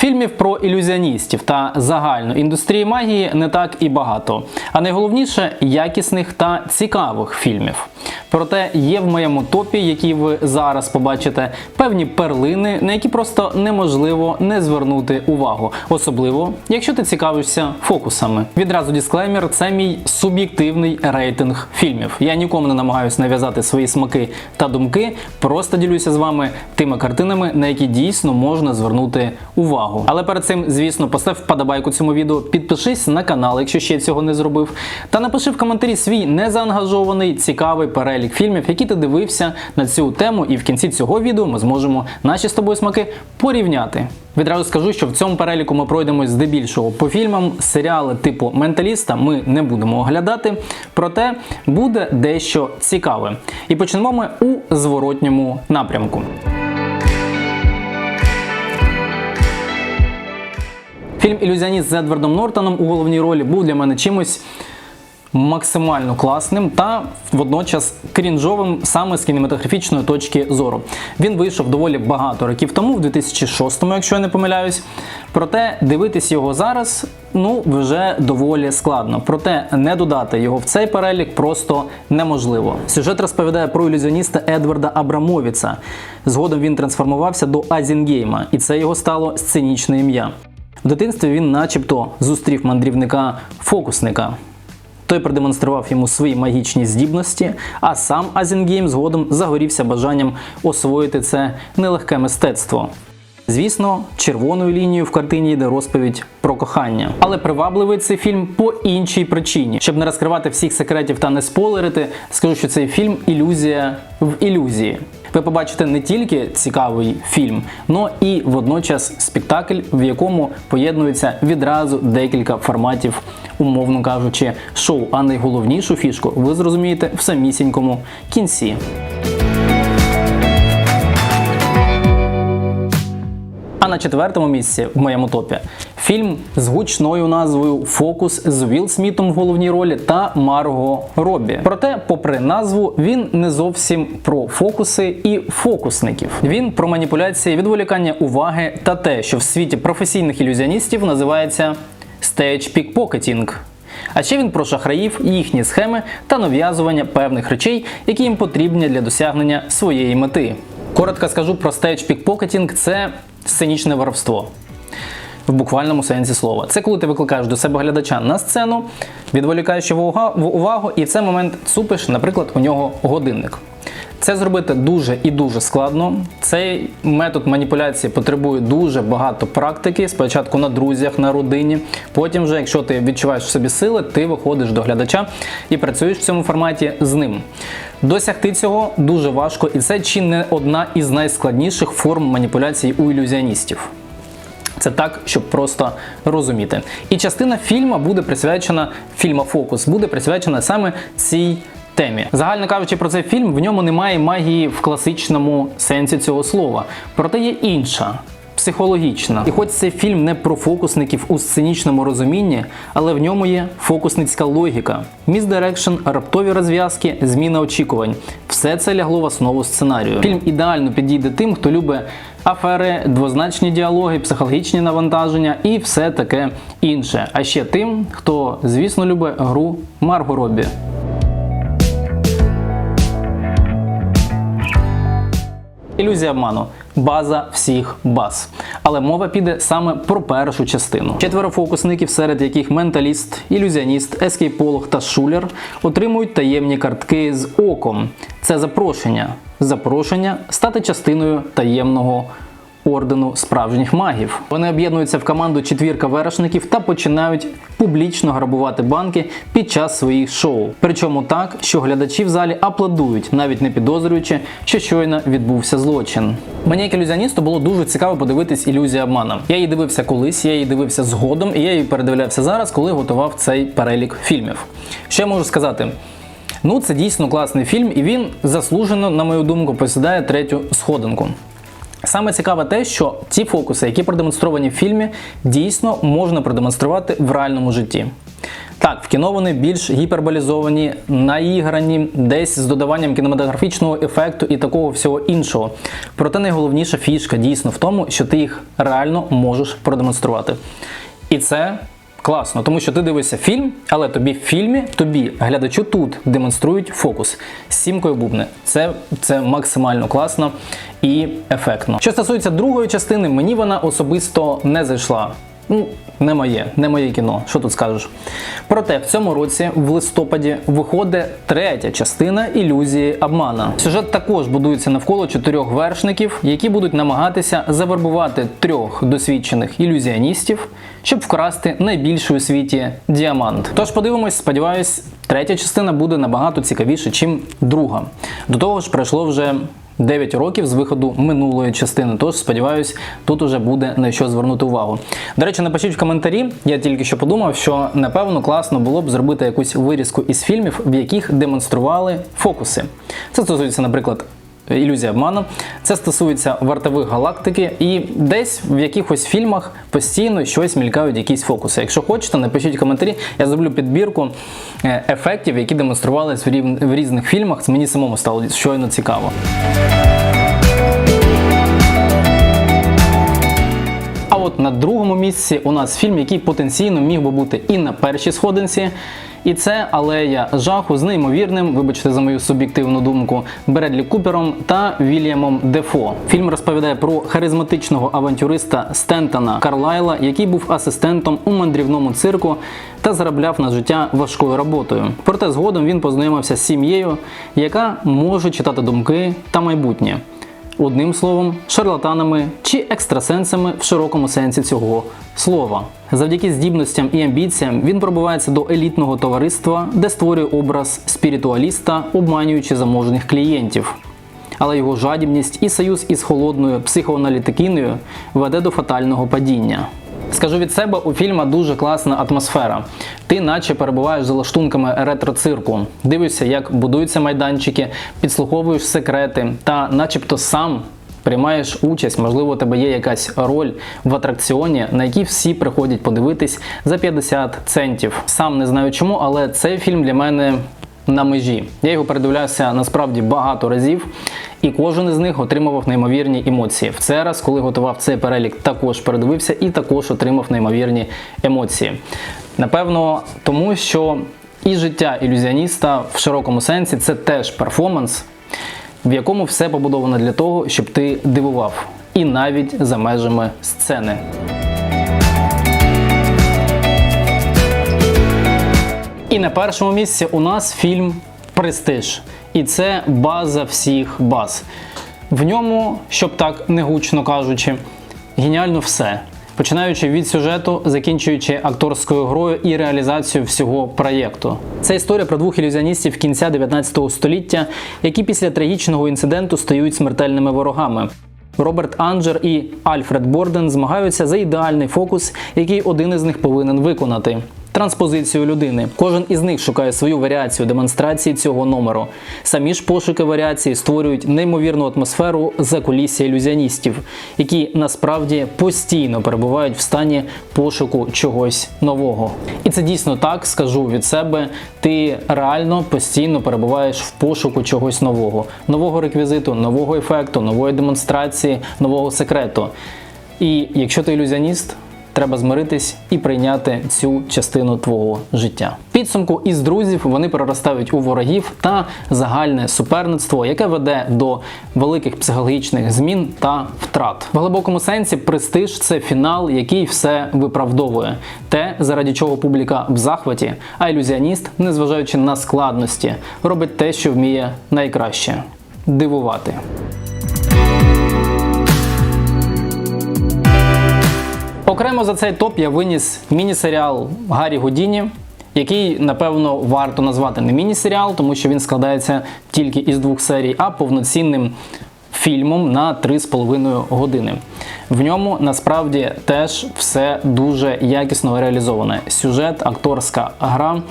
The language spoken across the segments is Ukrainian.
Фільмів про ілюзіоністів та загальну індустрію магії не так і багато, а найголовніше якісних та цікавих фільмів. Проте є в моєму топі, які ви зараз побачите, певні перлини, на які просто неможливо не звернути увагу, особливо якщо ти цікавишся фокусами. Відразу дисклеймер, це мій суб'єктивний рейтинг фільмів. Я нікому не намагаюся нав'язати свої смаки та думки, просто ділюся з вами тими картинами, на які дійсно можна звернути увагу. Але перед цим, звісно, постав вподобайку цьому відео, підпишись на канал, якщо ще цього не зробив, та напиши в коментарі свій незаангажований цікавий перелік фільмів, які ти дивився на цю тему, і в кінці цього відео ми зможемо наші з тобою смаки порівняти. Відразу скажу, що в цьому переліку ми пройдемось здебільшого по фільмам. Серіали типу Менталіста ми не будемо оглядати, проте буде дещо цікаве. І почнемо ми у зворотньому напрямку. Фільм Ілюзіоніст з Едвардом Нортоном у головній ролі був для мене чимось максимально класним та водночас крінжовим саме з кінематографічної точки зору. Він вийшов доволі багато років тому, в 2006-му, якщо я не помиляюсь. Проте дивитись його зараз ну вже доволі складно. Проте не додати його в цей перелік просто неможливо. Сюжет розповідає про ілюзіоніста Едварда Абрамовіца. Згодом він трансформувався до Азінгейма, і це його стало сценічне ім'я. В дитинстві він, начебто, зустрів мандрівника-фокусника. Той продемонстрував йому свої магічні здібності, а сам Азінгейм згодом загорівся бажанням освоїти це нелегке мистецтво. Звісно, червоною лінією в картині йде розповідь про кохання. Але привабливий цей фільм по іншій причині. Щоб не розкривати всіх секретів та не спойлерити, скажу, що цей фільм ілюзія в ілюзії. Ви побачите не тільки цікавий фільм, но і водночас спектакль, в якому поєднується відразу декілька форматів, умовно кажучи, шоу. А найголовнішу фішку ви зрозумієте в самісінькому кінці. На четвертому місці в моєму топі фільм з гучною назвою Фокус з Вілл Смітом в головній ролі та Марго Робі. Проте, попри назву, він не зовсім про фокуси і фокусників. Він про маніпуляції, відволікання уваги та те, що в світі професійних ілюзіоністів називається stage pickpocketing. А ще він про шахраїв, їхні схеми та нав'язування певних речей, які їм потрібні для досягнення своєї мети. Коротко скажу про stage pickpocketing – це сценічне воровство. В буквальному сенсі слова. Це коли ти викликаєш до себе глядача на сцену, відволікаєш його увагу, і в цей момент цупиш, наприклад, у нього годинник. Це зробити дуже і дуже складно. Цей метод маніпуляції потребує дуже багато практики. Спочатку на друзях, на родині. Потім, вже, якщо ти відчуваєш в собі сили, ти виходиш до глядача і працюєш в цьому форматі з ним. Досягти цього дуже важко, і це чи не одна із найскладніших форм маніпуляцій у ілюзіоністів. Це так, щоб просто розуміти. І частина фільму буде присвячена фільма Фокус, буде присвячена саме цій темі. Загально кажучи про цей фільм, в ньому немає магії в класичному сенсі цього слова. Проте є інша. Психологічна. І хоч цей фільм не про фокусників у сценічному розумінні, але в ньому є фокусницька логіка, місдирекшн, раптові розв'язки, зміна очікувань. Все це лягло в основу сценарію. Фільм ідеально підійде тим, хто любить афери, двозначні діалоги, психологічні навантаження і все таке інше. А ще тим, хто, звісно, любить гру Марго Робі. Ілюзія обману база всіх баз. Але мова піде саме про першу частину. Четверо фокусників, серед яких менталіст, ілюзіоніст, ескейполог та шулер, отримують таємні картки з оком. Це запрошення. Запрошення стати частиною таємного ордену справжніх магів. Вони об'єднуються в команду четвірка вершників та починають публічно грабувати банки під час своїх шоу. Причому так, що глядачі в залі аплодують, навіть не підозрюючи, що щойно відбувся злочин. Мені як ілюзіоністу було дуже цікаво подивитись ілюзія обмана. Я її дивився колись, я її дивився згодом, і я її передивлявся зараз, коли готував цей перелік фільмів. Що я можу сказати? Ну, це дійсно класний фільм, і він заслужено, на мою думку, посідає третю сходинку. Саме цікаве те, що ті фокуси, які продемонстровані в фільмі, дійсно можна продемонструвати в реальному житті. Так, в кіно вони більш гіперболізовані, наіграні, десь з додаванням кінематографічного ефекту і такого всього іншого. Проте найголовніша фішка дійсно в тому, що ти їх реально можеш продемонструвати. І це класно, тому що ти дивишся фільм, але тобі в фільмі, тобі, глядачу тут демонструють фокус з сімкою бубни. Це, це максимально класно і ефектно. Що стосується другої частини, мені вона особисто не зайшла. Ну, не моє, не моє кіно. Що тут скажеш? Проте в цьому році, в листопаді, виходить третя частина ілюзії обмана. Сюжет також будується навколо чотирьох вершників, які будуть намагатися завербувати трьох досвідчених ілюзіоністів, щоб вкрасти найбільший у світі діамант. Тож подивимось, сподіваюсь, третя частина буде набагато цікавіше, чим друга. До того ж, пройшло вже 9 років з виходу минулої частини. Тож сподіваюсь, тут уже буде на що звернути увагу. До речі, напишіть в коментарі. Я тільки що подумав, що напевно класно було б зробити якусь вирізку із фільмів, в яких демонстрували фокуси. Це стосується, наприклад. Ілюзія обману. Це стосується вартових галактики, і десь в якихось фільмах постійно щось мількають якісь фокуси. Якщо хочете, напишіть коментарі, я зроблю підбірку е, ефектів, які демонструвались в різних фільмах. Мені самому стало щойно цікаво. От на другому місці у нас фільм, який потенційно міг би бути і на першій сходинці. І це алея жаху з неймовірним, вибачте за мою суб'єктивну думку, Бредлі Купером та Вільямом Дефо. Фільм розповідає про харизматичного авантюриста Стентона Карлайла, який був асистентом у мандрівному цирку та заробляв на життя важкою роботою. Проте згодом він познайомився з сім'єю, яка може читати думки та майбутнє. Одним словом, шарлатанами чи екстрасенсами в широкому сенсі цього слова. Завдяки здібностям і амбіціям він пробувається до елітного товариства, де створює образ спіритуаліста, обманюючи заможних клієнтів. Але його жадібність і союз із холодною психоаналітикиною веде до фатального падіння. Скажу від себе, у фільма дуже класна атмосфера. Ти наче перебуваєш за лаштунками ретро-цирку, дивишся, як будуються майданчики, підслуховуєш секрети та, начебто, сам приймаєш участь, можливо, у тебе є якась роль в атракціоні, на який всі приходять подивитись за 50 центів. Сам не знаю чому, але цей фільм для мене на межі. Я його передивлявся насправді багато разів, і кожен із них отримував неймовірні емоції. В цей раз, коли готував цей перелік, також передивився і також отримав неймовірні емоції. Напевно, тому що і життя ілюзіоніста в широкому сенсі це теж перформанс, в якому все побудовано для того, щоб ти дивував, і навіть за межами сцени. І на першому місці у нас фільм Престиж. І це база всіх баз. В ньому, щоб так не гучно кажучи, геніально все. Починаючи від сюжету, закінчуючи акторською грою і реалізацією всього проєкту. Це історія про двох ілюзіоністів кінця 19 століття, які після трагічного інциденту стають смертельними ворогами. Роберт Анджер і Альфред Борден змагаються за ідеальний фокус, який один із них повинен виконати. Транспозицію людини. Кожен із них шукає свою варіацію демонстрації цього номеру. Самі ж пошуки варіації створюють неймовірну атмосферу закулісся ілюзіоністів, які насправді постійно перебувають в стані пошуку чогось нового. І це дійсно так, скажу від себе. Ти реально постійно перебуваєш в пошуку чогось нового, нового реквізиту, нового ефекту, нової демонстрації, нового секрету. І якщо ти ілюзіоніст, треба змиритись і прийняти цю частину твого життя. Підсумку із друзів вони переростають у ворогів та загальне суперництво, яке веде до великих психологічних змін та втрат. В глибокому сенсі престиж це фінал, який все виправдовує. Те, заради чого публіка в захваті, а ілюзіоніст, незважаючи на складності, робить те, що вміє найкраще дивувати. Окремо за цей топ я виніс міні-серіал Гаррі Гудіні, який, напевно, варто назвати не міні-серіал, тому що він складається тільки із двох серій, а повноцінним фільмом на 3,5 години. В ньому насправді теж все дуже якісно реалізоване. Сюжет, акторська гра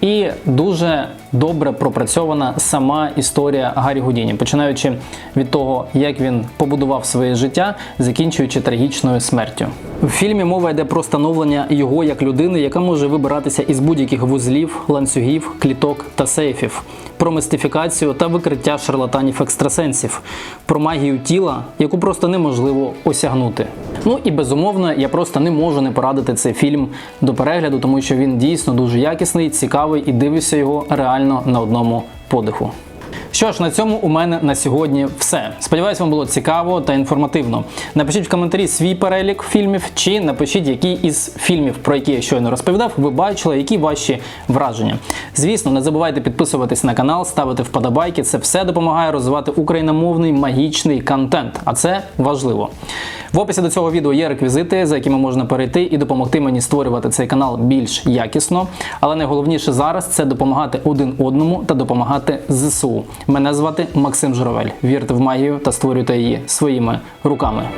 і дуже добре пропрацьована сама історія Гаррі Гудіні, починаючи від того, як він побудував своє життя, закінчуючи трагічною смертю. В фільмі мова йде про становлення його як людини, яка може вибиратися із будь-яких вузлів, ланцюгів, кліток та сейфів, про мистифікацію та викриття шарлатанів екстрасенсів, про магію тіла, яку просто неможливо осягнути. Ну і безумовно, я просто не можу не порадити цей фільм до перегляду, тому що він дійсно дуже якісний, цікавий і дивишся його реально на одному подиху. Що ж, на цьому у мене на сьогодні все. Сподіваюсь, вам було цікаво та інформативно. Напишіть в коментарі свій перелік фільмів, чи напишіть, які із фільмів, про які я щойно розповідав, ви бачили, які ваші враження. Звісно, не забувайте підписуватись на канал, ставити вподобайки. Це все допомагає розвивати україномовний магічний контент, а це важливо. В описі до цього відео є реквізити, за якими можна перейти і допомогти мені створювати цей канал більш якісно. Але найголовніше зараз це допомагати один одному та допомагати Мене звати Максим Журавель. Вірте в магію та створюйте її своїми руками.